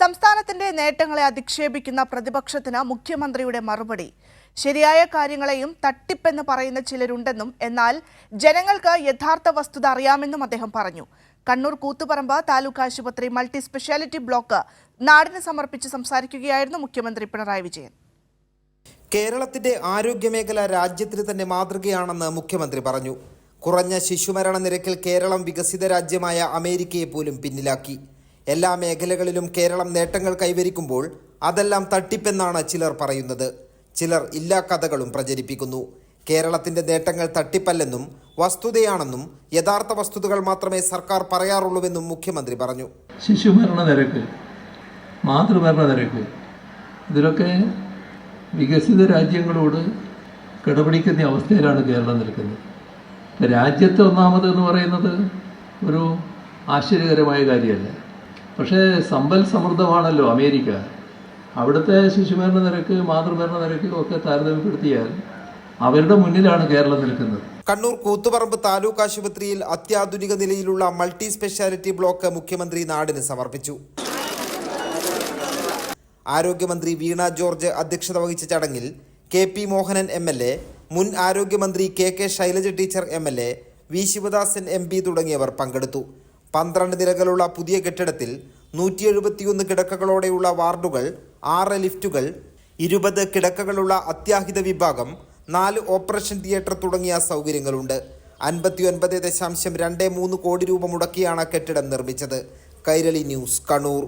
സംസ്ഥാനത്തിന്റെ നേട്ടങ്ങളെ അധിക്ഷേപിക്കുന്ന പ്രതിപക്ഷത്തിന് മുഖ്യമന്ത്രിയുടെ മറുപടി. ശരിയായ കാര്യങ്ങളെയും തട്ടിപ്പെന്ന് പറയുന്ന ചിലരുണ്ടെന്നും എന്നാൽ ജനങ്ങൾക്ക് യഥാർത്ഥ വസ്തുത അറിയാമെന്നും അദ്ദേഹം പറഞ്ഞു. കണ്ണൂർ കൂത്തുപറമ്പ് താലൂക്ക് ആശുപത്രി മൾട്ടി സ്പെഷ്യാലിറ്റി ബ്ലോക്ക് നാടിന് സമർപ്പിച്ച് സംസാരിക്കുകയായിരുന്നു മുഖ്യമന്ത്രി പിണറായി വിജയൻ. കേരളത്തിന്റെ ആരോഗ്യമേഖല രാജ്യത്തിന് തന്നെ മാതൃകയാണെന്ന് മുഖ്യമന്ത്രി പറഞ്ഞു. കുറഞ്ഞ ശിശുമരണ നിരക്കിൽ കേരളം വികസിത രാജ്യമായ അമേരിക്കയെ പോലും പിന്നിലാക്കി. എല്ലാ മേഖലകളിലും കേരളം നേട്ടങ്ങൾ കൈവരിക്കുമ്പോൾ അതെല്ലാം തട്ടിപ്പെന്നാണ് ചിലർ പറയുന്നത്. ചിലർ ഇല്ലാ കഥകളും പ്രചരിപ്പിക്കുന്നു. കേരളത്തിന്റെ നേട്ടങ്ങൾ തട്ടിപ്പല്ലെന്നും വസ്തുതയാണെന്നും യഥാർത്ഥ വസ്തുതകൾ മാത്രമേ സർക്കാർ പറയാറുള്ളൂവെന്നും മുഖ്യമന്ത്രി പറഞ്ഞു. ശിശുമരണ നിരക്ക് മാതൃമരണ നിരക്ക് ഇതിലൊക്കെ വികസിത രാജ്യങ്ങളോട് കിടപിടിക്കുന്ന അവസ്ഥയിലാണ് കേരളം നിൽക്കുന്നത്. രാജ്യത്തെ ഒന്നാമത് എന്ന് പറയുന്നത് ഒരു ആശ്ചര്യകരമായ കാര്യമല്ല. പക്ഷേ സമ്പൽ സമൃദ്ധമാണല്ലോ അമേരിക്ക. അവിടുത്തെ ശിശുമരണ നിരക്ക് മാതൃമരണ നിരക്ക് ഒക്കെ താരതമ്യപ്പെടുത്തിയാൽ അവരുടെ മുന്നിലാണ് കേരളം നിൽക്കുന്നത്. കണ്ണൂർ കൂത്തുപറമ്പ് താലൂക്ക് ആശുപത്രിയിൽ അത്യാധുനിക നിലയിലുള്ള മൾട്ടി സ്പെഷ്യാലിറ്റി ബ്ലോക്ക് മുഖ്യമന്ത്രി നാടിന് സമർപ്പിച്ചു. ആരോഗ്യമന്ത്രി വീണ ജോർജ് അധ്യക്ഷത വഹിച്ച ചടങ്ങിൽ K P Mohanan M L A മുൻ ആരോഗ്യമന്ത്രി K K Shailaja teacher M L A V Sivadasan M P തുടങ്ങിയവർ പങ്കെടുത്തു. പന്ത്രണ്ട് നിലകളുള്ള പുതിയ കെട്ടിടത്തിൽ നൂറ്റി എഴുപത്തിയൊന്ന് കിടക്കകളോടെയുള്ള വാർഡുകൾ ആറ് ലിഫ്റ്റുകൾ ഇരുപത് കിടക്കകളുള്ള അത്യാഹിത വിഭാഗം നാല് ഓപ്പറേഷൻ തിയേറ്റർ തുടങ്ങിയ സൗകര്യങ്ങളുണ്ട്. അൻപത്തിയൊൻപത് ദശാംശം രണ്ട് മൂന്ന് കോടി രൂപ മുടക്കിയാണ് കെട്ടിടം നിർമ്മിച്ചത്. കൈരളി ന്യൂസ് കണ്ണൂർ.